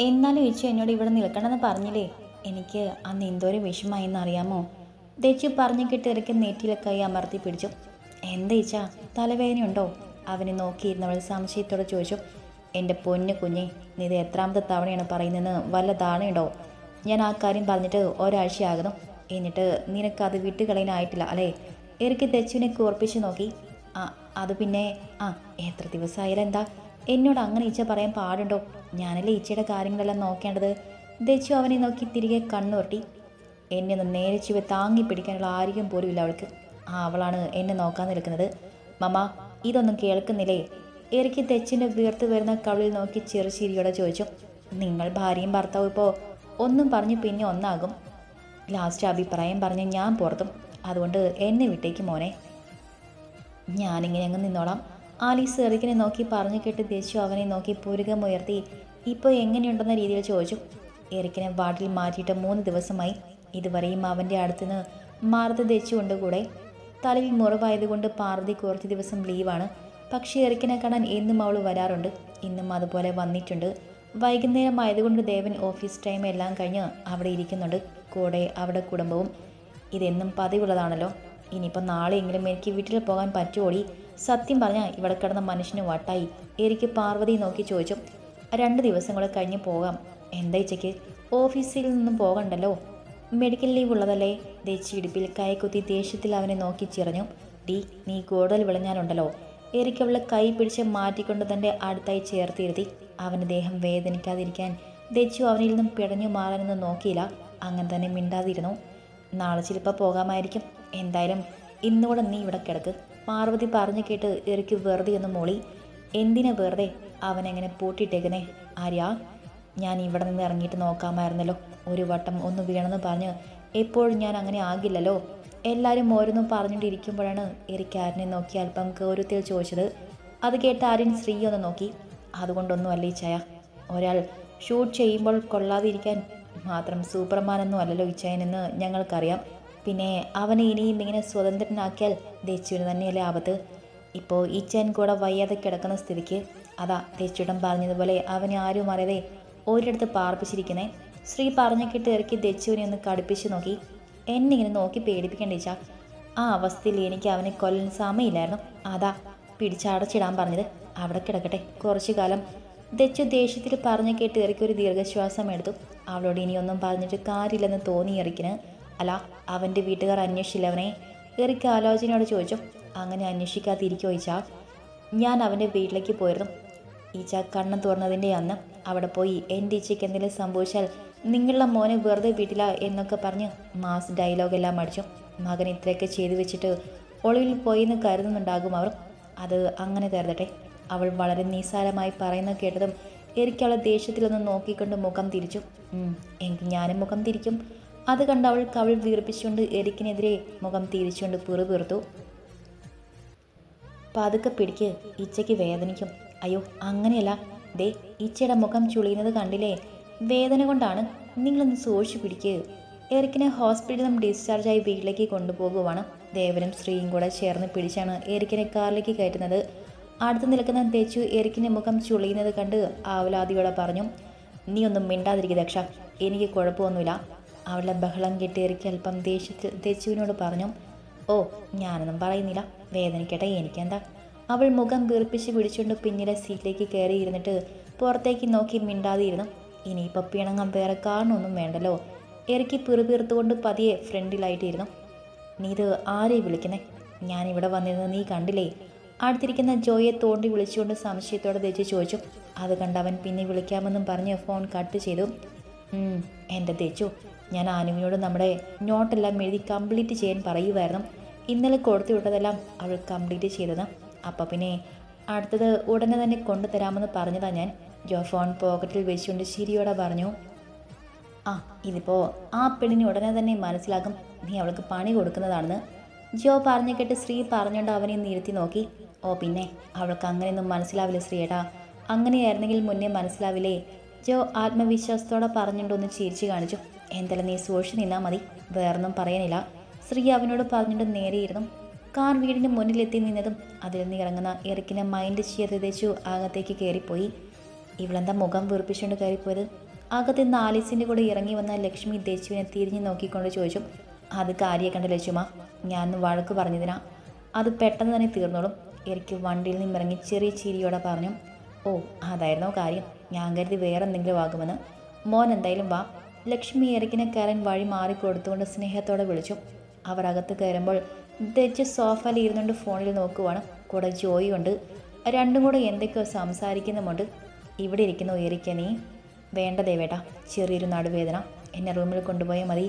എന്നാലും ഇച്ചു എന്നോട് ഇവിടെ നിൽക്കണമെന്ന് പറഞ്ഞില്ലേ? എനിക്ക് അന്ന് എന്തോരം വിഷമായെന്ന് അറിയാമോ? ദച്ചു പറഞ്ഞു കിട്ടി ഇറക്കി നെറ്റിയിലെ കൈ അമർത്തി പിടിച്ചു. എന്താ ഇച്ച തലവേദനയുണ്ടോ? അവനെ നോക്കിയിരുന്നവൾ സംശയത്തോടെ ചോദിച്ചു. എന്റെ പൊന്നു കുഞ്ഞെ നീ ഇത് എത്രാമത്തെ തവണയാണ് പറയുന്നതെന്ന് വല്ല ധാരണയുണ്ടോ? ഞാൻ ആ കാര്യം പറഞ്ഞിട്ട് ഒരാഴ്ചയാകുന്നു. എന്നിട്ട് നിനക്ക് നിനക്കത് വിട്ടുകളയാനായിട്ടില്ല അല്ലേ? എനിക്ക് ദച്ചുവിനെ കൂർപ്പിച്ച് നോക്കി. ആ അത് പിന്നെ ആ എത്ര ദിവസമായാലും എന്താ? എന്നോട് അങ്ങനെ ഈച്ച പറയാൻ പാടുണ്ടോ? ഞാനല്ലേ ഈച്ചയുടെ കാര്യങ്ങളെല്ലാം നോക്കേണ്ടത്. ദച്ചു അവനെ നോക്കി തിരികെ കണ്ണുരട്ടി. എന്നെ ഒന്ന് നേരെ ചുവ താങ്ങി പിടിക്കാനുള്ള ആരോഗ്യം പോലും ഇല്ല അവൾക്ക്. ആ അവളാണ് എന്നെ നോക്കാൻ നിൽക്കുന്നത്. മമ്മ ഇതൊന്നും കേൾക്കുന്നില്ലേ? എറിക്ക് തെച്ചിന്റെ വീർത്ത് വരുന്ന കവിളിൽ നോക്കി ചെറുചിരിയോടെ ചോദിച്ചു. നിങ്ങൾ ഭാര്യയും ഭർത്താവും ഇപ്പോൾ ഒന്നും പറഞ്ഞ് പിന്നെ ഒന്നാകും. ലാസ്റ്റ് അഭിപ്രായം പറഞ്ഞ് ഞാൻ പുറത്തും. അതുകൊണ്ട് എന്നെ വിട്ടേക്ക് മോനെ. ഞാനിങ്ങനെ അങ്ങ് നിന്നോളാം. ആലീസ് എറിക്കിനെ നോക്കി പറഞ്ഞു കേട്ട് ദേശു അവനെ നോക്കി പുരുകമുയർത്തി. ഇപ്പോൾ എങ്ങനെയുണ്ടെന്ന രീതിയിൽ ചോദിച്ചു. എറിക്കിനെ വാർഡിൽ മാറ്റിയിട്ട് മൂന്ന് ദിവസമായി. ഇതുവരെയും അവന്റെ അടുത്തുനിന്ന് മാറുതി ദേശുണ്ട് കൂടെ. തലയിൽ മുറിവായതുകൊണ്ട് പാർവതി കുറച്ച് ദിവസം ലീവാണ്. പക്ഷേ എറിക്കിനെ കാണാൻ എന്നും അവൾ വരാറുണ്ട്. ഇന്നും അതുപോലെ വന്നിട്ടുണ്ട്. വൈകുന്നേരം ആയതുകൊണ്ട് ദേവൻ ഓഫീസ് ടൈം എല്ലാം കഴിഞ്ഞ് അവിടെ ഇരിക്കുന്നുണ്ട്. കൂടെ അവിടെ കുടുംബവും. ഇതെന്നും പതിവുള്ളതാണല്ലോ. ഇനിയിപ്പോൾ നാളെയെങ്കിലും എനിക്ക് വീട്ടിൽ പോകാൻ പറ്റുമോടി സത്യം പറഞ്ഞാൽ ഇവിടെ കിടന്ന മനുഷ്യന് വട്ടായി. എനിക്ക് പാർവതി നോക്കി ചോദിച്ചു രണ്ട് ദിവസം കൂടെ കഴിഞ്ഞ് പോകാം. എന്താ ഇച്ചയ്ക്ക് ഓഫീസിൽ നിന്നും പോകണ്ടല്ലോ? മെഡിക്കൽ ലീവ് ഉള്ളതല്ലേ? ദേശി ഇടുപ്പിൽ കൈക്കുത്തി ദേഷ്യത്തിൽ അവനെ നോക്കി ചിറഞ്ഞു. ഡി നീ കൂടുതൽ വിളഞ്ഞാലുണ്ടല്ലോ. എരിക്ക് അവളെ കൈ പിടിച്ച് മാറ്റിക്കൊണ്ട് തന്റെ അടുത്തായി ചേർത്തിരുത്തി അവന് ദേഹം വേദനിക്കാതിരിക്കാൻ. ദച്ചു അവനിൽ നിന്നും പിടഞ്ഞു മാറാനൊന്നും നോക്കിയില്ല. അങ്ങനെ തന്നെ മിണ്ടാതിരുന്നു. നാളെ ചിലപ്പോൾ പോകാമായിരിക്കും. എന്തായാലും ഇന്നുകൂടെ നീ ഇവിടെ കിടക്ക്. പാർവതി പറഞ്ഞു കേട്ട് എറിക്ക് വെറുതെ ഒന്ന് മോളി. എന്തിനാ വെറുതെ? അവനെങ്ങനെ പൂട്ടിയിട്ടേക്കുന്നേ? ആര്യ? ഞാൻ ഇവിടെ നിന്ന് ഇറങ്ങിയിട്ട് നോക്കാമായിരുന്നല്ലോ. ഒരു വട്ടം ഒന്ന് വീണെന്ന് പറഞ്ഞ് എപ്പോഴും ഞാൻ അങ്ങനെ ആകില്ലല്ലോ. എല്ലാവരും ഓരോന്നും പറഞ്ഞുകൊണ്ടിരിക്കുമ്പോഴാണ് എറിക്ക് ആരിനെ നോക്കി അല്പം ഗൗരവത്തിൽ ചോദിച്ചത്. അത് കേട്ട് ആര്യൻ ശ്രീ ഒന്ന് നോക്കി. അതുകൊണ്ടൊന്നും അല്ല ചായ? ഒരാൾ ഷൂട്ട് ചെയ്യുമ്പോൾ കൊള്ളാതിരിക്കാൻ മാത്രം സൂപ്പർമാനൊന്നും അല്ലല്ലോ ഇച്ചായനെന്ന് ഞങ്ങൾക്കറിയാം. പിന്നെ അവനെ ഇനിയും ഇങ്ങനെ സ്വതന്ത്രനാക്കിയാൽ ദേശുവിന് തന്നെയല്ലേ ആപത്ത്? ഇപ്പോൾ ഈ ചേൻ കൂടെ വയ്യാതെ കിടക്കുന്ന സ്ഥിതിക്ക് അതാ ദേശുടൻ പറഞ്ഞതുപോലെ അവനെ ആരും അറിയാതെ ഒരിടത്ത് പാർപ്പിച്ചിരിക്കുന്നേ. ശ്രീ പറഞ്ഞു കിട്ടി ഇറക്കി ദച്ചുവിനെ ഒന്ന് കടുപ്പിച്ച് നോക്കി. എന്നെ ഇങ്ങനെ നോക്കി പേടിപ്പിക്കേണ്ട ഇച്ച ആ അവസ്ഥയിൽ എനിക്ക് അവനെ കൊല്ലാൻ സമയമില്ലായിരുന്നു. അതാ പിടിച്ചടച്ചിടാൻ പറഞ്ഞത്. അവിടെ കിടക്കട്ടെ. കുറച്ചു കാലം ദച്ചു ദേഷ്യത്തിൽ പറഞ്ഞു കേട്ട് ഇറക്കി ഒരു ദീർഘശ്വാസം എടുത്തു. അവളോട് ഇനിയൊന്നും പറഞ്ഞിട്ട് കാര്യമില്ലെന്ന് തോന്നി ഇറക്കിന് അല്ല അവന്റെ വീട്ടുകാർ അന്വേഷിച്ചില്ല അവനെ. എറിക്ക് ആലോചനയോട് ചോദിച്ചു അങ്ങനെ അന്വേഷിക്കാതിരിക്കോ ഈച്ച? ഞാൻ അവന്റെ വീട്ടിലേക്ക് പോയിരുന്നു. ഈച്ച കണ്ണ് തുറന്നതിന്റെ അന്ന് അവിടെ പോയി എന്റെ ഈച്ചയ്ക്ക് എന്തെങ്കിലും സംഭവിച്ചാൽ നിങ്ങളുടെ മോനെ വെറുതെ വീട്ടില എന്നൊക്കെ പറഞ്ഞ് മാസ് ഡയലോഗെല്ലാം അടിച്ചു. മകൻ ഇത്രയൊക്കെ ചെയ്തു വെച്ചിട്ട് ഒളിവിൽ പോയെന്ന് കരുതുന്നുണ്ടാകും അവർ. അത് അങ്ങനെ കരുതട്ടെ. അവൾ വളരെ നിസ്സാരമായി പറയുന്ന കേട്ടതും എനിക്ക് അവളെ ദേഷ്യത്തിലൊന്ന് നോക്കിക്കൊണ്ട് മുഖം തിരിച്ചു. "ഉം, എങ്കിൽ ഞാനും മുഖം തിരിക്കും. അത് കണ്ട് അവൾ കവിൾ വീർപ്പിച്ചുകൊണ്ട് എരിക്കിനെതിരെ മുഖം തിരിച്ചുകൊണ്ട് പിറുപിറുത്തു പതുക്കെ പിടിക്ക് ഇച്ചയ്ക്ക് വേദനിക്കും. അയ്യോ അങ്ങനെയല്ല. ദേ ഇച്ചയുടെ മുഖം ചുളിയുന്നത് കണ്ടില്ലേ? വേദന കൊണ്ടാണ് നിങ്ങളൊന്ന് സൂക്ഷിച്ചു പിടിക്ക്. എറിക്കിനെ ഹോസ്പിറ്റലിൽ നിന്നും ഡിസ്ചാർജായി വീട്ടിലേക്ക് കൊണ്ടുപോകുവാണ് ദേവനും സ്ത്രീയും കൂടെ ചേർന്ന് പിടിച്ചാണ് എറിക്കിനെ കാറിലേക്ക് കയറ്റുന്നത്. അടുത്ത് നിൽക്കുന്ന തേച്ചു എറിക്കിന്റെ മുഖം ചുളിയുന്നത് കണ്ട് ആവലാതിയോടെ പറഞ്ഞു നീ ഒന്നും മിണ്ടാതിരിക്കുക ദക്ഷ എനിക്ക് കുഴപ്പമൊന്നുമില്ല. അവളുടെ ബഹളം കെട്ടിയിറക്കി അല്പം ദേഷ്യത്തിൽ തെച്ചുവിനോട് പറഞ്ഞു ഓ ഞാനൊന്നും പറയുന്നില്ല. വേദനിക്കട്ടെ എനിക്കെന്താ? അവൾ മുഖം വീർപ്പിച്ച് പിടിച്ചുകൊണ്ട് പിന്നിലെ സീറ്റിലേക്ക് കയറി ഇരുന്നിട്ട് പുറത്തേക്ക് നോക്കി മിണ്ടാതിരുന്നു. ഇനിയിപ്പോൾ പിണങ്ങാൻ വേറെ കാരണമൊന്നും വേണ്ടല്ലോ. ഇറക്കി പിറുപിറുത്തുകൊണ്ട് പതിയെ ഫ്രണ്ടിലായിട്ടിരുന്നു. നീ ഇത് ആരെ വിളിക്കുന്നേ? ഞാനിവിടെ വന്നിരുന്നത് നീ കണ്ടില്ലേ? അടുത്തിരിക്കുന്ന ജോയെ തോണ്ടി വിളിച്ചുകൊണ്ട് സംശയത്തോടെ തെച്ച് ചോദിച്ചു. അത് കണ്ട് അവൻ പിന്നെ വിളിക്കാമെന്നും പറഞ്ഞ് ഫോൺ കട്ട് ചെയ്തു. "ഉം, എന്റെ തെച്ചു ഞാൻ ആനുവിനോട് നമ്മുടെ നോട്ടെല്ലാം എഴുതി കംപ്ലീറ്റ് ചെയ്യാൻ പറയുമായിരുന്നു ഇന്നലെ കൊടുത്തു വിട്ടതെല്ലാം അവൾ കംപ്ലീറ്റ് ചെയ്തത്. അപ്പം പിന്നെ അടുത്തത് ഉടനെ തന്നെ കൊണ്ടുതരാമെന്ന് പറഞ്ഞതാണ് ഞാൻ. ജോ ഫോൺ പോക്കറ്റിൽ വെച്ചുകൊണ്ട് ശരിയോടെ പറഞ്ഞു ആ ഇതിപ്പോൾ ആ പെണ്ണിന് ഉടനെ തന്നെ മനസ്സിലാക്കും. നീ അവൾക്ക് പണി കൊടുക്കുന്നതാണെന്ന്. ജോ പറഞ്ഞു കേട്ട് ശ്രീ പറഞ്ഞുകൊണ്ട് അവനെ ഇരുത്തി നോക്കി. ഓ പിന്നെ അവൾക്ക് അങ്ങനെയൊന്നും മനസ്സിലാവില്ല ശ്രീയേട്ടാ. അങ്ങനെയായിരുന്നെങ്കിൽ മുന്നേ മനസ്സിലാവില്ലേ? ജോ ആത്മവിശ്വാസത്തോടെ പറഞ്ഞുകൊണ്ട് ഒന്ന് ചിരിച്ചു കാണിച്ചു. എന്തായാലും നീ സൂക്ഷിച്ച് നിന്നാൽ മതി. വേറൊന്നും പറയാനില്ല. ശ്രീ അവനോട് പറഞ്ഞിട്ട് നേരെയിരുന്നു. കാർ വീടിന് മുന്നിലെത്തി നിന്നതും അതിൽ നിന്ന് ഇറങ്ങുന്ന ഇറക്കിനെ മൈൻഡ് ചെയ്ത് തേച്ചു അകത്തേക്ക് കയറിപ്പോയി. ഇവളെന്താ മുഖം വീർപ്പിച്ചുകൊണ്ട് കയറിപ്പോയത്? അകത്ത് നിന്ന് ആലീസിന്റെ കൂടെ ഇറങ്ങി വന്ന ലക്ഷ്മി ദേശുവിനെ തിരിഞ്ഞു നോക്കിക്കൊണ്ട് ചോദിച്ചു അത് കാര്യ കണ്ട ലക്ഷ്മ? ഞാൻ വഴക്ക് പറഞ്ഞതിനാ? അത് പെട്ടെന്ന് തന്നെ തീർന്നോളും. എനിക്ക് വണ്ടിയിൽ നിന്ന് ഇറങ്ങി ചെറിയ ചിരിയോടെ പറഞ്ഞു ഓ അതായിരുന്നോ കാര്യം. ഞാൻ കരുതി വേറെ എന്തെങ്കിലും ആകുമെന്ന്. മോൻ എന്തായാലും വാ. ലക്ഷ്മി എറിക്കിനെ കയറൻ വഴി മാറിക്കൊടുത്തുകൊണ്ട് സ്നേഹത്തോടെ വിളിച്ചു. അവർ അകത്ത് കയറുമ്പോൾ ദച്ച് സോഫയിൽ ഇരുന്നുകൊണ്ട് ഫോണിൽ നോക്കുവാണ്. കൂടെ ജോയി ഉണ്ട് രണ്ടും കൂടെ എന്തൊക്കെയോ സംസാരിക്കുന്നുമുണ്ട്. ഇവിടെ ഇരിക്കുന്നു എറിക്ക നീ വേണ്ട ദേവേട്ട ചെറിയൊരു നടുവേദന. എന്നെ റൂമിൽ കൊണ്ടുപോയാൽ മതി.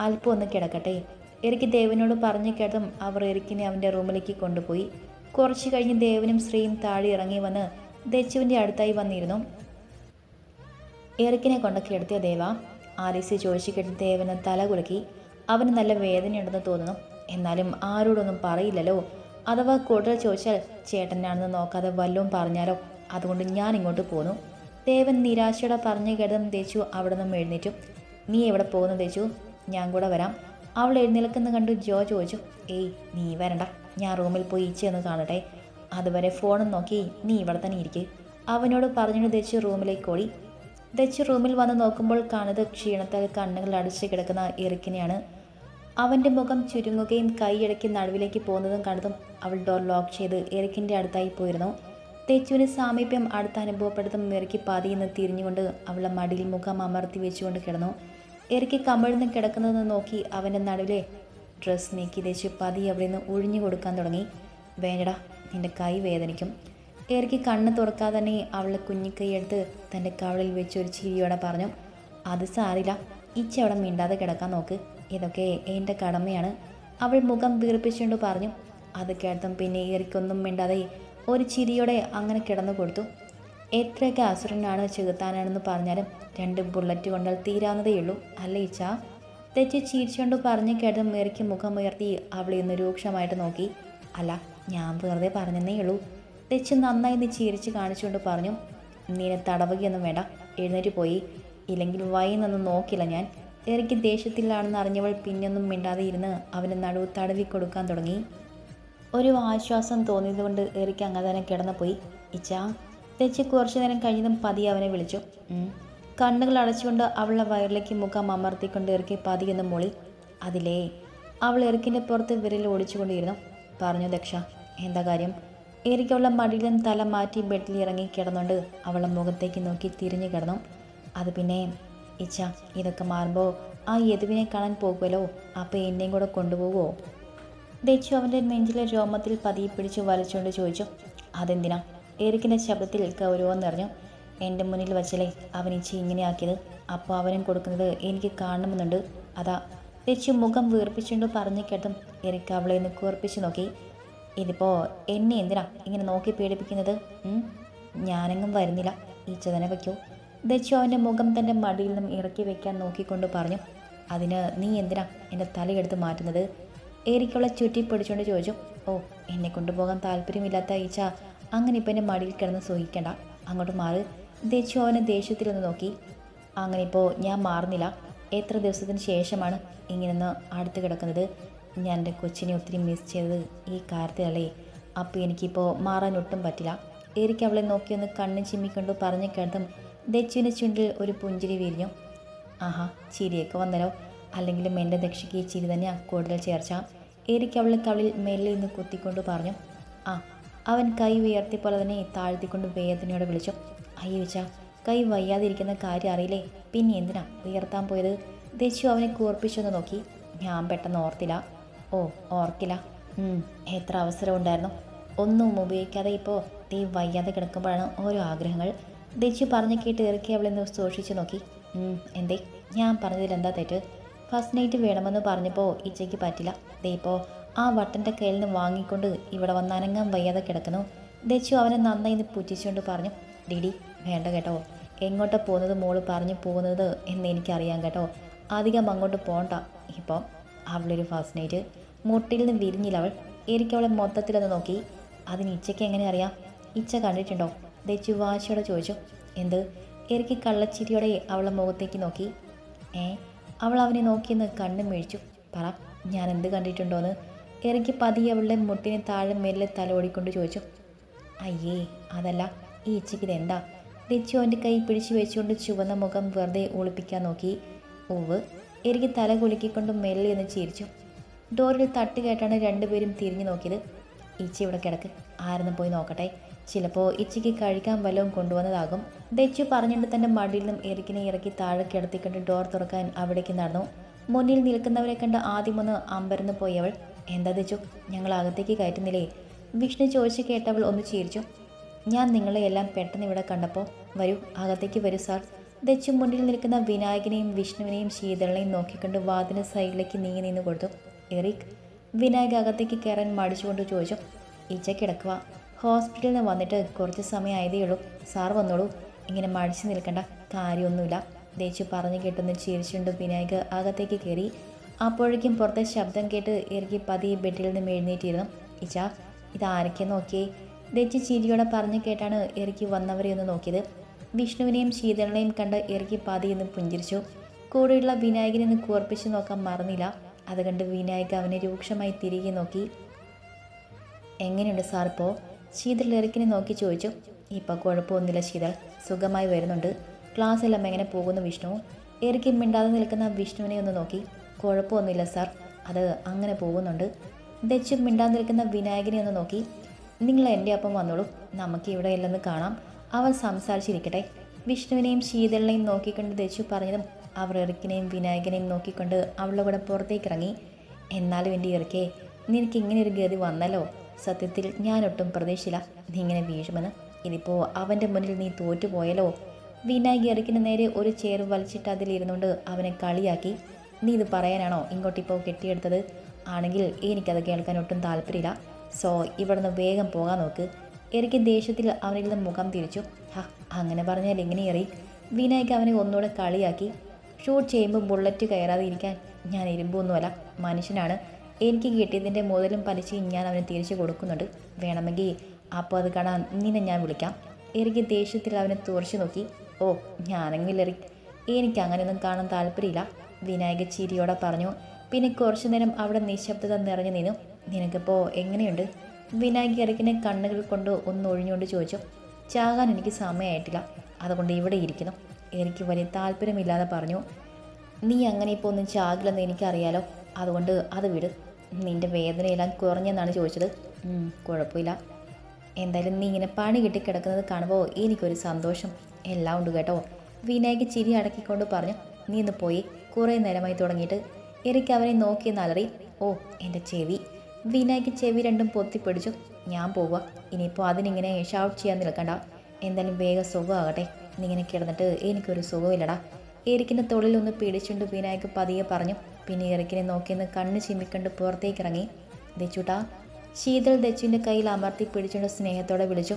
അല്പം ഒന്ന് കിടക്കട്ടെ. എറിക്ക് ദേവനോട് പറഞ്ഞു കേട്ടതും അവർ എറിക്കിനെ അവന്റെ റൂമിലേക്ക് കൊണ്ടുപോയി. കുറച്ച് കഴിഞ്ഞ് ദേവനും ശ്രീയും താഴെ ഇറങ്ങി വന്ന് ദച്ചുവിന്റെ അടുത്തായി വന്നിരുന്നു. എറിക്കിനെ കൊണ്ടൊക്കെ എടുത്തിയ ദേവ. ആലീസി ചോദിച്ചു കേട്ട് ദേവന് തല കുലുക്കി. അവന് നല്ല വേദനയുണ്ടെന്ന് തോന്നുന്നു. എന്നാലും ആരോടൊന്നും പറയില്ലല്ലോ. അഥവാ കൂടുതൽ ചോദിച്ചാൽ ചേട്ടനാണെന്ന് നോക്കാതെ വല്ലതും പറഞ്ഞാലോ? അതുകൊണ്ട് ഞാൻ ഇങ്ങോട്ട് പോന്നു. ദേവൻ നിരാശയോടെ പറഞ്ഞു കേട്ടതും തേച്ചു അവിടെ നിന്നും എഴുന്നേറ്റു. നീ എവിടെ പോകുന്നു തേച്ചു ഞാൻ കൂടെ വരാം. അവൾ എഴുന്നേൽക്കുന്ന കണ്ടു ജോ ചോദിച്ചു. ഏയ് നീ വരണ്ട. ഞാൻ റൂമിൽ പോയി ഈച്ചയൊന്ന് കാണട്ടെ. അതുവരെ ഫോണും നോക്കി നീ ഇവിടെ തന്നെ ഇരിക്കുക അവനോട് പറഞ്ഞു തേച്ച് റൂമിലേക്ക് ഓടി. ദച്ച് റൂമിൽ വന്ന് നോക്കുമ്പോൾ കാണുന്നത് ക്ഷീണത്താൽ കണ്ണുകൾ അടച്ചു കിടക്കുന്ന ഇറുക്കിനെയാണ് അവന്റെ മുഖം ചുരുങ്ങുകയും കൈയടക്കി നടുവിലേക്ക് പോകുന്നതും കണ്ടതും അവൾ ഡോർ ലോക്ക് ചെയ്ത് എറിക്കിന്റെ അടുത്തായി പോയിരുന്നു. തെച്ചുവിന് സാമീപ്യം അടുത്ത് അനുഭവപ്പെടുത്തും എറിക്ക് പതിയെന്ന് തിരിഞ്ഞുകൊണ്ട് അവളെ മടിയിൽ മുഖം അമർത്തി വെച്ചുകൊണ്ട് കിടന്നു. ഇറക്കി കമിഴ്ന്ന് കിടക്കുന്നത് നോക്കി അവന്റെ നടുവിലെ ഡ്രസ്സ് നീക്കി തേച്ച് പതി അവിടെ നിന്ന് ഒഴിഞ്ഞു കൊടുക്കാൻ തുടങ്ങി. വേണ്ടടാ നിന്റെ കൈ വേദനിക്കും. എറിക്ക് കണ്ണ് തുറക്കാതെ തന്നെ അവളെ കുഞ്ഞിക്കൈ എടുത്ത് തന്റെ കവളിൽ വെച്ച് ഒരു ചിരിയോടെ പറഞ്ഞു അത് സാറില്ല ഇച്ച അവിടെ മിണ്ടാതെ കിടക്കാൻ നോക്ക്. ഇതൊക്കെ എന്റെ കടമയാണ്. അവൾ മുഖം വീർപ്പിച്ചുകൊണ്ട് പറഞ്ഞു അത് കേട്ടതും പിന്നെ ഏറിക്കൊന്നും മിണ്ടാതെ ഒരു ചിരിയോടെ അങ്ങനെ കിടന്നു കൊടുത്തു. എത്രയൊക്കെ അസുരനാണ് ചെകുത്താനാണെന്ന് പറഞ്ഞാലും രണ്ട് ബുള്ളറ്റ് കൊണ്ടാൽ തീരാവുന്നതേയുള്ളൂ അല്ല ഇച്ച? തെറ്റി ചിരിച്ചുകൊണ്ട് പറഞ്ഞു കേട്ടതും ഏറിക്ക് മുഖം ഉയർത്തി അവളെ രൂക്ഷമായിട്ട് നോക്കി. അല്ല ഞാൻ വെറുതെ പറഞ്ഞെന്നേ ഉള്ളൂ. തെച്ച് നന്നായി ചിരിച്ച് കാണിച്ചുകൊണ്ട് പറഞ്ഞു നീനെ തടവുകയൊന്നും വേണ്ട. എഴുന്നേറ്റ് പോയി. ഇല്ലെങ്കിൽ വൈന്നൊന്ന് നോക്കില്ല ഞാൻ. എറിക്ക് ദേഷ്യത്തിലാണെന്ന് അറിഞ്ഞവൾ പിന്നൊന്നും മിണ്ടാതെ ഇരുന്ന് അവന് നടുവ് തടവി കൊടുക്കാൻ തുടങ്ങി. ഒരു ആശ്വാസം തോന്നിയതുകൊണ്ട് എറിക്ക് അങ്ങനെ തന്നെ കിടന്നു പോയി ഇച്ചാ തെച്ച് കുറച്ചു നേരം കഴിഞ്ഞതും പതി അവനെ വിളിച്ചു. കണ്ണുകൾ അടച്ചുകൊണ്ട് അവളുടെ വയറിലേക്ക് മുഖം അമർത്തിക്കൊണ്ട് എറിക്കി പതിയെന്ന് മൊളി. അതിലേ അവൾ എറിക്കിന്റെ പുറത്ത് വിരൽ ഓടിച്ചുകൊണ്ടിരുന്നു. പറഞ്ഞു ദക്ഷ എന്താ കാര്യം? എറിക്ക് അവളുടെ മടിയിലും നിന്ന് തല മാറ്റി ബെഡിൽ ഇറങ്ങി കിടന്നുകൊണ്ട് അവളെ മുഖത്തേക്ക് നോക്കി തിരിഞ്ഞു കിടന്നു. അത് പിന്നെ ഇച്ച ഇതൊക്കെ മാറുമ്പോൾ ആ യദുവിനെ കാണാൻ പോകുമല്ലോ? അപ്പോൾ എന്നെയും കൂടെ കൊണ്ടുപോകുമോ ദച്ചു അവന്റെ നെഞ്ചിലെ രോമത്തിൽ പതിയെ പിടിച്ച് വലിച്ചുകൊണ്ട് ചോദിച്ചു. അതെന്തിനാ? എറിക്കിന്റെ ശബ്ദത്തിൽ ഗൗരവം നിറഞ്ഞു. എന്റെ മുന്നിൽ വച്ചല്ലേ അവൻ ഇച്ചി ഇങ്ങനെയാക്കിയത് അപ്പോൾ അവനും കൊടുക്കുന്നത് എനിക്ക് കാണണമെന്നുണ്ട്. അതാ. ദച്ചു മുഖം വീർപ്പിച്ചുകൊണ്ട് പറഞ്ഞു കേട്ടും എറിക്ക് അവളെ ഒന്ന് കൂർപ്പിച്ച് നോക്കി. ഇതിപ്പോൾ എന്നെ എന്തിനാ ഇങ്ങനെ നോക്കി പീഡിപ്പിക്കുന്നത്? ഉം? ഞാനെങ്ങും വരുന്നില്ല. ഈ ചതന വയ്ക്കൂ. ദച്ചു അവന്റെ മുഖം തന്റെ മടിയിൽ നിന്നും ഇറക്കി വെക്കാൻ നോക്കിക്കൊണ്ട് പറഞ്ഞു അതിന് നീ എന്തിനാ എന്റെ തലയെടുത്ത് മാറ്റുന്നത്? ഏരിക്കുള്ള ചുറ്റി പിടിച്ചുകൊണ്ട് ചോദിച്ചു ഓ എന്നെ കൊണ്ടുപോകാൻ താല്പര്യമില്ലാത്ത ഈച്ച അങ്ങനെ ഇപ്പം എന്റെ മടിയിൽ കിടന്ന് സൂഹിക്കണ്ട. അങ്ങോട്ട് മാറി. ദച്ചു അവനെ ദേഷ്യത്തിൽ ഒന്ന് നോക്കി അങ്ങനെ ഇപ്പോൾ ഞാൻ മാറുന്നില്ല. എത്ര ദിവസത്തിന് ശേഷമാണ് ഇങ്ങനൊന്ന് അടുത്ത് കിടക്കുന്നത്? ഞാൻ എന്റെ കൊച്ചിനെ ഒത്തിരി മിസ് ചെയ്തത് ഈ കാര്യത്തിലല്ലേ? അപ്പോൾ എനിക്കിപ്പോൾ മാറാൻ ഒട്ടും പറ്റില്ല. എരിക്ക് അവളെ നോക്കിയൊന്ന് കണ്ണും ചിമ്മിക്കൊണ്ട് പറഞ്ഞു കേട്ടതും ദച്ചുവിന്റെ ചുണ്ടിൽ ഒരു പുഞ്ചിരി വിരിഞ്ഞു. ആഹാ ചിരിയൊക്കെ വന്നല്ലോ. അല്ലെങ്കിലും എന്റെ ദക്ഷയ്ക്ക് ഈ ചിരി തന്നെയാണ് കൂടുതൽ ചേർച്ച. എരിക്ക് അവളെ കവളിൽ മെല്ലെ ഇന്ന് കുത്തിക്കൊണ്ട് പറഞ്ഞു. ആ അവൻ കൈ ഉയർത്തിപ്പോലെ തന്നെ താഴ്ത്തിക്കൊണ്ട് വേദനയോടെ വിളിച്ചു. അയ്യോച്ച കൈ വയ്യാതിരിക്കുന്ന കാര്യം അറിയില്ലേ? പിന്നെ എന്തിനാ ഉയർത്താൻ പോയത്? ദച്ചു അവനെ കൂർപ്പിച്ചൊന്ന് നോക്കി. ഞാൻ പെട്ടെന്ന് ഓർത്തില്ല. ഓ ഓർക്കില്ല. എത്ര അവസരം ഉണ്ടായിരുന്നു ഒന്നും ഉപയോഗിക്കാതെ ഇപ്പോൾ തീ വയ്യാതെ കിടക്കുമ്പോഴാണ് ഓരോ ആഗ്രഹങ്ങൾ. ദേശി പറഞ്ഞു കേട്ട് ഇറക്കി അവളെ ഒന്ന് സൂക്ഷിച്ചു നോക്കി. എന്തേ? ഞാൻ പറഞ്ഞതിൽ എന്താ തെറ്റ്? ഫസ്റ്റ് നൈറ്റ് വേണമെന്ന് പറഞ്ഞപ്പോൾ ഇച്ചയ്ക്ക് പറ്റില്ല. ദേ ഇപ്പോൾ ആ വട്ടന്റെ കയ്യിൽ നിന്ന് വാങ്ങിക്കൊണ്ട് ഇവിടെ വന്ന് അനങ്ങാൻ വയ്യാതെ കിടക്കുന്നു. ദച്ചു അവനെ നന്നായി ഒന്ന് പുറ്റിച്ചുകൊണ്ട് പറഞ്ഞു ഡിഡി വേണ്ട കേട്ടോ. എങ്ങോട്ടാണ് പോകുന്നത് മോൾ പറഞ്ഞു പോകുന്നത് എന്ന് എനിക്കറിയാം കേട്ടോ. അധികം അങ്ങോട്ട് പോകണ്ട ഇപ്പോൾ അവളൊരു ഫാസിനേറ്റ് നൈറ്റ് മുട്ടിൽ നിന്ന് വിരിഞ്ഞില്ല അവൾ. എനിക്ക് അവളെ മൊത്തത്തിലൊന്ന് നോക്കി. അതിന് ഇച്ചയ്ക്ക് എങ്ങനെ അറിയാം? ഇച്ച കണ്ടിട്ടുണ്ടോ? ദച്ചു വാശിയോടെ ചോദിച്ചു. എന്ത്? എനിക്ക് കള്ളച്ചിരിയോടെ അവളെ മുഖത്തേക്ക് നോക്കി. ഏ? അവൾ അവനെ നോക്കിയെന്ന് കണ്ണും മേഴിച്ചു. പറ ഞാൻ എന്ത് കണ്ടിട്ടുണ്ടോന്ന്? എനിക്ക് പതിയെ അവളുടെ മുട്ടിന് താഴെ മെല്ലെ തല ഓടിക്കൊണ്ട് ചോദിച്ചു. അയ്യേ അതല്ല. ഈ ഇച്ചയ്ക്ക് ഇതെന്താ? തെച്ചു അവന്റെ കൈ പിടിച്ചു വെച്ചുകൊണ്ട് ചുവന്ന മുഖം വെറുതെ ഒളിപ്പിക്കാൻ നോക്കി. ഓവ് എനിക്ക് തല കുലുക്കിക്കൊണ്ട് മെല്ലെ എന്ന് ചിരിച്ചു. ഡോറിൽ തട്ട് കേട്ടാണ് രണ്ടുപേരും തിരിഞ്ഞു നോക്കിയത്. ഇച്ച ഇവിടെ കിടക്ക്. ആരെന്ന് പോയി നോക്കട്ടെ. ചിലപ്പോൾ ഇച്ചയ്ക്ക് കഴിക്കാൻ വല്ലതും കൊണ്ടുവന്നതാകും. ദച്ചു പറഞ്ഞിട്ട് തന്റെ മടിയിൽ നിന്നും എറിക്കിനെ ഇറക്കി താഴെ കിടത്തിക്കൊണ്ട് ഡോർ തുറക്കാൻ അവിടേക്ക് നടന്നു. മുന്നിൽ നിൽക്കുന്നവരെ കണ്ട് ആദ്യമൊന്ന് അമ്പരന്ന് പോയി അവൾ. എന്താ ദച്ചു? ഞങ്ങൾ അകത്തേക്ക് കയറ്റുന്നില്ലേ? വിഷ്ണു ചോദിച്ച് കേട്ടവൾ ഒന്ന് ചിരിച്ചു. ഞാൻ നിങ്ങളെ എല്ലാം പെട്ടെന്ന് ഇവിടെ കണ്ടപ്പോൾ വരൂ അകത്തേക്ക് വരൂ സാർ. ദച്ചു മുന്നിൽ നിൽക്കുന്ന വിനായകനെയും വിഷ്ണുവിനെയും ശീതളിനെയും നോക്കിക്കൊണ്ട് വാതിന് സൈഡിലേക്ക് നീങ്ങി നിന്ന് കൊടുത്തു. എറിക് വിനായക അകത്തേക്ക് കയറാൻ മടിച്ചുകൊണ്ട് ചോദിച്ചു ഇച്ച കിടക്കുക ഹോസ്പിറ്റലിൽ നിന്ന് വന്നിട്ട് കുറച്ച് സമയം ആയതേ ഉള്ളൂ. സാർ വന്നോളൂ. ഇങ്ങനെ മടിച്ചു നിൽക്കേണ്ട. കാര്യമൊന്നുമില്ല. ദേച്ചു പറഞ്ഞു കേട്ടൊന്ന് ചിരിച്ചുകൊണ്ട് വിനായക അകത്തേക്ക് കയറി. അപ്പോഴേക്കും പുറത്തെ ശബ്ദം കേട്ട് ഇറക്കി പതിയെ ബെഡിൽ നിന്ന് എഴുന്നേറ്റിരുന്നു. ഇച്ച ഇതാരൊക്കെ നോക്കിയേ? ദേച്ചു ചിരിയോടെ പറഞ്ഞു കേട്ടാണ് ഇറക്കി വന്നവരെ ഒന്ന് നോക്കിയത്. വിഷ്ണുവിനെയും ശീതളിനെയും കണ്ട് ഇറക്കി പതിയെന്ന് പുഞ്ചിരിച്ചു. കൂടെയുള്ള വിനായകനെന്ന് കൂർപ്പിച്ച് നോക്കാൻ മറന്നില്ല. അത് കണ്ട് വിനായക അവനെ രൂക്ഷമായി തിരികെ നോക്കി. എങ്ങനെയുണ്ട് സാർ ഇപ്പോൾ ശീതൾ ഇറക്കിനെ നോക്കി ചോദിച്ചു. ഇപ്പോൾ കുഴപ്പമൊന്നുമില്ല ശീതൾ സുഖമായി വരുന്നുണ്ട്. ക്ലാസ് എല്ലാം എങ്ങനെ പോകുന്നു വിഷ്ണു? ഇറക്കി മിണ്ടാതെ നിൽക്കുന്ന വിഷ്ണുവിനെ ഒന്ന് നോക്കി. കുഴപ്പമൊന്നുമില്ല സാർ. അത് അങ്ങനെ പോകുന്നുണ്ട്. ദച്ചും മിണ്ടാതെ നിൽക്കുന്ന വിനായകനെ ഒന്ന് നോക്കി. നിങ്ങൾ എന്റെ ഒപ്പം വന്നോളൂ. നമുക്ക് ഇവിടെ എല്ലാം കാണാം. അവൻ സംസാരിച്ചിരിക്കട്ടെ. വിഷ്ണുവിനെയും ശീതളിനെയും നോക്കിക്കൊണ്ട് ദച്ചു പറഞ്ഞതും അവർ ഇറക്കിനെയും വിനായകനെയും നോക്കിക്കൊണ്ട് അവളുടെ കൂടെ പുറത്തേക്ക് ഇറങ്ങി എന്നാലും എന്റെ ഇറക്കേ നിനക്ക് ഇങ്ങനെ ഒരു ഗതി വന്നല്ലോ. സത്യത്തിൽ ഞാനൊട്ടും പ്രതീക്ഷിച്ചില്ല. നീ ഇങ്ങനെ വീഴുമെന്ന്. ഇതിപ്പോൾ അവന്റെ മുന്നിൽ നീ തോറ്റുപോയല്ലോ. വിനായകി ഇറക്കിന് നേരെ ഒരു ചെയർ വലിച്ചിട്ട് അതിലിരുന്നുകൊണ്ട് അവനെ കളിയാക്കി. നീ ഇത് പറയാനാണോ ഇങ്ങോട്ടിപ്പോൾ കെട്ടിയെടുത്തത്? ആണെങ്കിൽ എനിക്കത് കേൾക്കാൻ ഒട്ടും താല്പര്യമില്ല. സോ ഇവിടുന്ന് വേഗം പോകാൻ നോക്ക്. എനിക്ക് ദേഷ്യത്തിൽ അവനിൽ നിന്ന് മുഖം തിരിച്ചു. ഹ അങ്ങനെ പറഞ്ഞാൽ എങ്ങനെ എറി വിനായക് അവനെ ഒന്നുകൂടെ കളിയാക്കി. ഷൂട്ട് ചെയ്യുമ്പോൾ ബുള്ളറ്റ് കയറാതെ ഇരിക്കാൻ ഞാൻ ഇരുമ്പൊന്നുമല്ല മനുഷ്യനാണ്. എനിക്ക് കിട്ടിയതിന്റെ മുതലും പലിശയും ഞാൻ അവന് തിരിച്ചു കൊടുക്കുന്നുണ്ട്. വേണമെങ്കിൽ അപ്പോൾ അത് കാണാൻ നിന്നെ ഞാൻ വിളിക്കാം. എറിക്ക് ദേഷ്യത്തിൽ അവനെ തുറച്ചു നോക്കി. ഓ ഞാനെങ്കിൽ എറി എനിക്ക് അങ്ങനെയൊന്നും കാണാൻ താല്പര്യമില്ല. വിനായക ചിരിയോടെ പറഞ്ഞു. പിന്നെ കുറച്ചു നേരം അവിടെ നിശബ്ദത നിറഞ്ഞു നിന്നു. നിനക്കിപ്പോൾ എങ്ങനെയുണ്ട്? വിനായകി ഇറക്കിനെ കണ്ണുകൾ കൊണ്ട് ഒന്ന് ഒഴിഞ്ഞുകൊണ്ട് ചോദിച്ചു ചാകാൻ എനിക്ക് സമയമായിട്ടില്ല അതുകൊണ്ട് ഇവിടെ ഇരിക്കുന്നു. എനിക്ക് വലിയ താല്പര്യമില്ലാതെ പറഞ്ഞു നീ അങ്ങനെ ഇപ്പോൾ ഒന്നും ചാകില്ലെന്ന് എനിക്കറിയാലോ. അതുകൊണ്ട് അത് വിട്. നിന്റെ വേദനയെല്ലാം കുറഞ്ഞെന്നാണ് ചോദിച്ചത്. കുഴപ്പമില്ല. എന്തായാലും നീ ഇങ്ങനെ പണി കിട്ടി കിടക്കുന്നത് കാണുമ്പോൾ എനിക്കൊരു സന്തോഷം. എല്ലാം ഉണ്ട് കേട്ടോ. വിനായക് ചിരി അടക്കിക്കൊണ്ട് പറഞ്ഞു നീ ഇന്ന് പോയി കുറേ നേരമായി തുടങ്ങിയിട്ട്. എനിക്ക് അവനെ നോക്കി നലറി ഓ എന്റെ ചെവി. വിനായക് ചെവി രണ്ടും പൊത്തിപ്പിടിച്ചു ഞാൻ പോവുക ഇനിയിപ്പോൾ അതിനിങ്ങനെ ഷൗട്ട് ചെയ്യാൻ നിൽക്കണ്ട. എന്തായാലും വേഗം സുഖമാകട്ടെ. ഇന്നിങ്ങനെ കിടന്നിട്ട് എനിക്കൊരു സുഖമില്ലടാ. എരിക്കിന്റെ തൊഴിലൊന്ന് പിടിച്ചുകൊണ്ട് വിനായക് പതിയെ പറഞ്ഞു. പിന്നെ എറിക്കിനെ നോക്കിയെന്ന് കണ്ണ് ചിമ്മിക്കൊണ്ട് പുറത്തേക്ക് ഇറങ്ങി ദച്ചുട്ടാ. ശീതൾ ദച്ചുവിന്റെ കയ്യിൽ അമർത്തി പിടിച്ചുകൊണ്ട് സ്നേഹത്തോടെ വിളിച്ചു.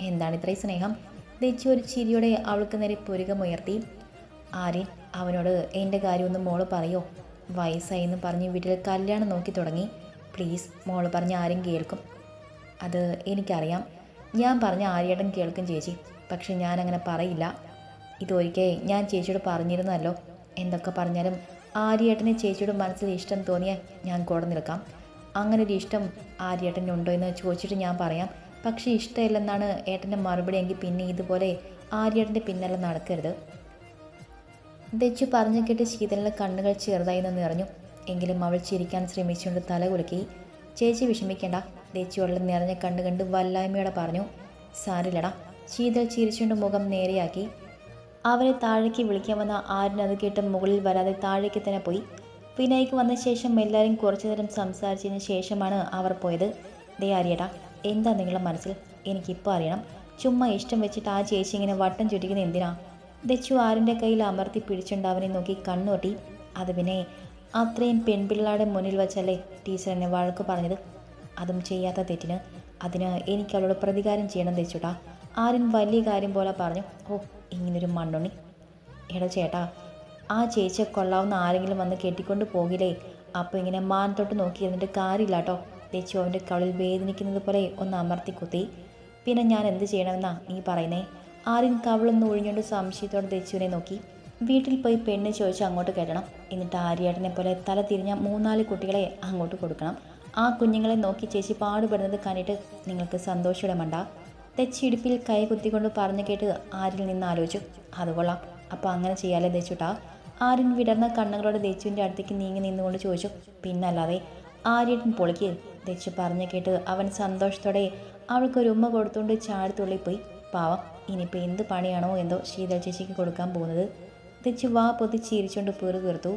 എന്താണ് ഇത്രയും സ്നേഹം? ദച്ചു ഒരു ചിരിയോടെ അവൾക്ക് നേരെ പുരുകമുയർത്തി. ആര്യൻ അവനോട് എന്റെ കാര്യമൊന്നും മോൾ പറയോ? വയസ്സായി എന്ന് പറഞ്ഞ് വീട്ടിൽ കല്യാണം നോക്കി തുടങ്ങി. പ്ലീസ് മോൾ പറഞ്ഞ ആരും കേൾക്കും. അത് എനിക്കറിയാം. ഞാൻ പറഞ്ഞ ആര്യേട്ടൻ കേൾക്കും ചേച്ചി. പക്ഷെ ഞാൻ അങ്ങനെ പറയില്ല. ഇതൊരിക്കൽ ഞാൻ ചേച്ചിയോട് പറഞ്ഞിരുന്നല്ലോ. എന്തൊക്കെ പറഞ്ഞാലും ആര്യേട്ടനെ ചേച്ചിയുടെ മനസ്സിൽ ഇഷ്ടം തോന്നിയാൽ ഞാൻ കൂടെ നിൽക്കാം. അങ്ങനെ ഒരു ഇഷ്ടം ആര്യേട്ടനുണ്ടോ എന്ന് ചോദിച്ചിട്ട് ഞാൻ പറയാം. പക്ഷേ ഇഷ്ടമില്ലെന്നാണ് ഏട്ടന്റെ മറുപടി എങ്കിൽ പിന്നെ ഇതുപോലെ ആര്യേട്ടന്റെ പിന്നാലെ നടക്കരുത്. ദച്ചു പറഞ്ഞു കേട്ട് ശീതളിന്റെ കണ്ണുകൾ ചെറുതായി നിന്ന് നിറഞ്ഞു. എങ്കിലും അവൾ ചിരിക്കാൻ ശ്രമിച്ചുകൊണ്ട് തല കുലുക്കി. ചേച്ചി വിഷമിക്കേണ്ട. ദച്ചു അവളുടെ നിറഞ്ഞ കണ്ടു കണ്ട് വല്ലായ്മയോടെ പറഞ്ഞു സാരില്ലടാ. ശീതൾ ചിരിച്ചുകൊണ്ട് മുഖം നേരെയാക്കി. അവരെ താഴേക്ക് വിളിക്കാൻ വന്ന ആരും അത് കേട്ട് മുകളിൽ വരാതെ താഴേക്ക് തന്നെ പോയി. വിനായിക്ക് വന്ന ശേഷം എല്ലാവരും കുറച്ചു നേരം സംസാരിച്ചതിന് ശേഷമാണ് അവർ പോയത്. ദേ ആര്യേട്ടാ എന്താ നിങ്ങളുടെ മനസ്സിൽ? എനിക്കിപ്പോൾ അറിയണം. ചുമ്മാ ഇഷ്ടം വെച്ചിട്ട് ആ ചേച്ചി ഇങ്ങനെ വട്ടം ചുറ്റിക്കുന്ന എന്തിനാ? ദച്ചു ആരിന്റെ കയ്യിൽ അമർത്തി പിടിച്ചുകൊണ്ട് അവനെ നോക്കി കണ്ണുകൊട്ടി. അത് പിന്നെ അത്രയും പെൺപിള്ളാരുടെ മുന്നിൽ വച്ചല്ലേ ടീച്ചർ എന്നെ വഴക്ക് പറഞ്ഞത്? അതും ചെയ്യാത്ത തെറ്റിന്. അതിന് എനിക്ക് അവളോട് പ്രതികാരം ചെയ്യണം തെച്ചുട്ടാ. ആരും വലിയ കാര്യം പോലെ പറഞ്ഞു. ഓ ഇങ്ങനൊരു മണ്ണുണ്ണി. എടോ ചേട്ടാ ആ ചേച്ചിയെ കൊള്ളാവുന്ന ആരെങ്കിലും വന്ന് കെട്ടിക്കൊണ്ട് പോകില്ലേ? അപ്പോൾ ഇങ്ങനെ മാനത്തോട്ട് തൊട്ട് നോക്കിയിരുന്നിട്ട് കാര്യമില്ല കേട്ടോ തെച്ചു അവന്റെ കവളിൽ വേദനിക്കുന്നത് പോലെ ഒന്ന് അമർത്തി കുത്തി. പിന്നെ ഞാൻ എന്ത് ചെയ്യണമെന്നാ നീ പറയുന്നേ? ആരും കവളൊന്ന് ഒഴിഞ്ഞുകൊണ്ട് സംശയത്തോടെ തെച്ചുവിനെ നോക്കി. വീട്ടിൽ പോയി പെണ്ണ് ചോദിച്ച് അങ്ങോട്ട് കയറ്റണം. എന്നിട്ട് ആര്യേട്ടനെ പോലെ തല തിരിഞ്ഞ മൂന്നാൽ കുട്ടികളെ അങ്ങോട്ട് കൊടുക്കണം. ആ കുഞ്ഞുങ്ങളെ നോക്കി ചേച്ചി പാടുപെടുന്നത് കണ്ടിട്ട് നിങ്ങൾക്ക് സന്തോഷമിടമണ്ട മണ്ട? തെച്ചിടുപ്പിൽ കൈ കുത്തിക്കൊണ്ട് പറഞ്ഞു കേട്ട് ആരിൽ നിന്ന് ആലോചിച്ചു. അത് കൊള്ളാം. അപ്പോൾ അങ്ങനെ ചെയ്യാലേ ദേച്ചുട്ടാ ആര്യൻ വിടർന്ന കണ്ണുകളോടെ ദേച്ചുവിന്റെ അടുത്തേക്ക് നീങ്ങി നിന്നുകൊണ്ട് ചോദിച്ചു. പിന്നല്ലാതെ ആര്യൻ പൊളിക്ക്. ദേച്ചു പറഞ്ഞു കേട്ട് അവൻ സന്തോഷത്തോടെ അവൾക്കൊരു ഉമ്മ കൊടുത്തുകൊണ്ട് ചാടി തുള്ളിപ്പോയി പാവം. ഇനിയിപ്പോൾ എന്ത് പണിയാണോ എന്തോ ശീതൾ ചേച്ചിക്ക് കൊടുക്കാൻ പോകുന്നത്? തെച്ച് വാ പൊത്തി ചിരിച്ചുകൊണ്ട് പേറ് തീർത്തു.